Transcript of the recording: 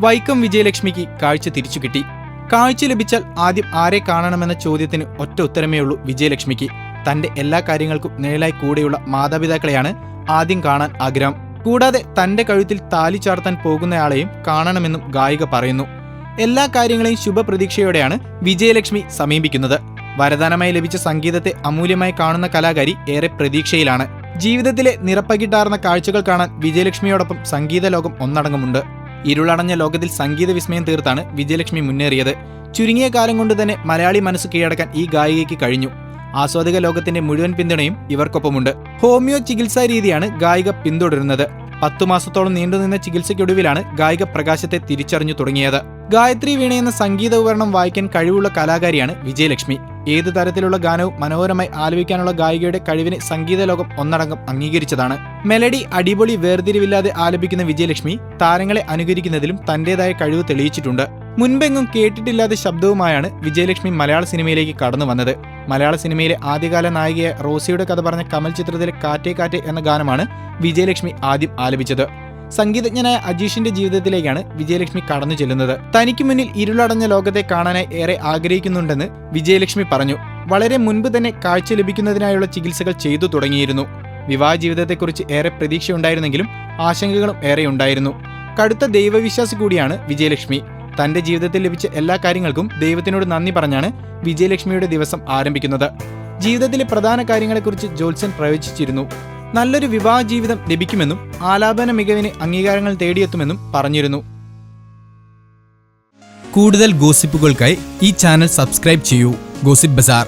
വൈക്കം വിജയലക്ഷ്മിക്ക് കാഴ്ച തിരിച്ചു കിട്ടി. കാഴ്ച ലഭിച്ചാൽ ആദ്യം ആരെ കാണണമെന്ന ചോദ്യത്തിന് ഒറ്റ ഉത്തരമേ ഉള്ളൂ വിജയലക്ഷ്മിക്ക്. തന്റെ എല്ലാ കാര്യങ്ങൾക്കും നിഴലായി കൂടെയുള്ള മാതാപിതാക്കളെയാണ് ആദ്യം കാണാൻ ആഗ്രഹം. കൂടാതെ തന്റെ കഴുത്തിൽ താലി ചാർത്താൻ പോകുന്നയാളെയും കാണണമെന്നും ഗായിക പറയുന്നു. എല്ലാ കാര്യങ്ങളെയും ശുഭപ്രതീക്ഷയോടെയാണ് വിജയലക്ഷ്മി സമീപിക്കുന്നത്. വരദാനമായി ലഭിച്ച സംഗീതത്തെ അമൂല്യമായി കാണുന്ന കലാകാരി ഏറെ പ്രതീക്ഷയിലാണ്. ജീവിതത്തിലെ നിറപ്പകിട്ടാർന്ന കാഴ്ചകൾ കാണാൻ വിജയലക്ഷ്മിയോടൊപ്പം സംഗീത ലോകം ഒന്നടങ്കമുണ്ട് ഇരുളടഞ്ഞ ലോകത്തിൽ സംഗീത വിസ്മയം തീർത്താണ് വിജയലക്ഷ്മി മുന്നേറിയത്. ചുരുങ്ങിയ കാലം കൊണ്ട് തന്നെ മലയാളി മനസ്സ് കീഴടക്കാൻ ഈ ഗായികയ്ക്ക് കഴിഞ്ഞു. ആസ്വാദക ലോകത്തിന്റെ മുഴുവൻ പിന്തുണയും ഇവർക്കൊപ്പമുണ്ട്. ഹോമിയോ ചികിത്സാ രീതിയാണ് ഗായിക പിന്തുടരുന്നത്. പത്തു മാസത്തോളം നീണ്ടുനിന്ന ചികിത്സയ്ക്കൊടുവിലാണ് ഗായിക പ്രകാശത്തെ തിരിച്ചറിഞ്ഞു തുടങ്ങിയത്. ഗായത്രി വീണ എന്ന സംഗീത ഉപകരണം വായിക്കാൻ കഴിവുള്ള കലാകാരിയാണ് വിജയലക്ഷ്മി. ഏത് തരത്തിലുള്ള ഗാനവും മനോഹരമായി ആലപിക്കാനുള്ള ഗായികയുടെ കഴിവിനെ സംഗീത ലോകം ഒന്നടങ്കം അംഗീകരിച്ചതാണ്. മെലഡി അടിപൊളി വേർതിരിവില്ലാതെ ആലപിക്കുന്ന വിജയലക്ഷ്മി താരങ്ങളെ അനുകരിക്കുന്നതിലും തന്റേതായ കഴിവ് തെളിയിച്ചിട്ടുണ്ട്. മുൻപെങ്ങും കേട്ടിട്ടില്ലാത്ത ശബ്ദവുമായാണ് വിജയലക്ഷ്മി മലയാള സിനിമയിലേക്ക് കടന്നു വന്നത്. മലയാള സിനിമയിലെ ആദ്യകാല നായികയെ റോസിയുടെ കഥ പറഞ്ഞ കമൽ ചിത്രത്തിലെ കാറ്റേ കാറ്റേ എന്ന ഗാനമാണ് വിജയലക്ഷ്മി ആദ്യം ആലപിച്ചത്. സംഗീതജ്ഞനായ അജീഷിന്റെ ജീവിതത്തിലേക്കാണ് വിജയലക്ഷ്മി കടന്നു ചെല്ലുന്നത്. തനിക്ക് മുന്നിൽ ഇരുളടഞ്ഞ ലോകത്തെ കാണാനായി ഏറെ ആഗ്രഹിക്കുന്നുണ്ടെന്ന് വിജയലക്ഷ്മി പറഞ്ഞു. വളരെ മുൻപ് തന്നെ കാഴ്ച ലഭിക്കുന്നതിനായുള്ള ചികിത്സകൾ ചെയ്തു തുടങ്ങിയിരുന്നു. വിവാഹ ജീവിതത്തെക്കുറിച്ച് ഏറെ പ്രതീക്ഷയുണ്ടായിരുന്നെങ്കിലും ആശങ്കകളും ഏറെ ഉണ്ടായിരുന്നു. കടുത്ത ദൈവവിശ്വാസി കൂടിയാണ് വിജയലക്ഷ്മി. തന്റെ ജീവിതത്തിൽ ലഭിച്ച എല്ലാ കാര്യങ്ങൾക്കും ദൈവത്തിനോട് നന്ദി പറഞ്ഞാണ് വിജയലക്ഷ്മിയുടെ ദിവസം ആരംഭിക്കുന്നത്. ജീവിതത്തിലെ പ്രധാന കാര്യങ്ങളെക്കുറിച്ച് ജോത്സ്യൻ പ്രവചിച്ചിരുന്നു. നല്ലൊരു വിവാഹ ജീവിതം ലഭിക്കുമെന്നും ആലാപന മികവിന് അംഗീകാരങ്ങൾ തേടിയെത്തുമെന്നും പറഞ്ഞിരുന്നു. കൂടുതൽ ഗോസിപ്പുകൾക്കായി ഈ ചാനൽ സബ്സ്ക്രൈബ് ചെയ്യൂ. Gossip bazaar.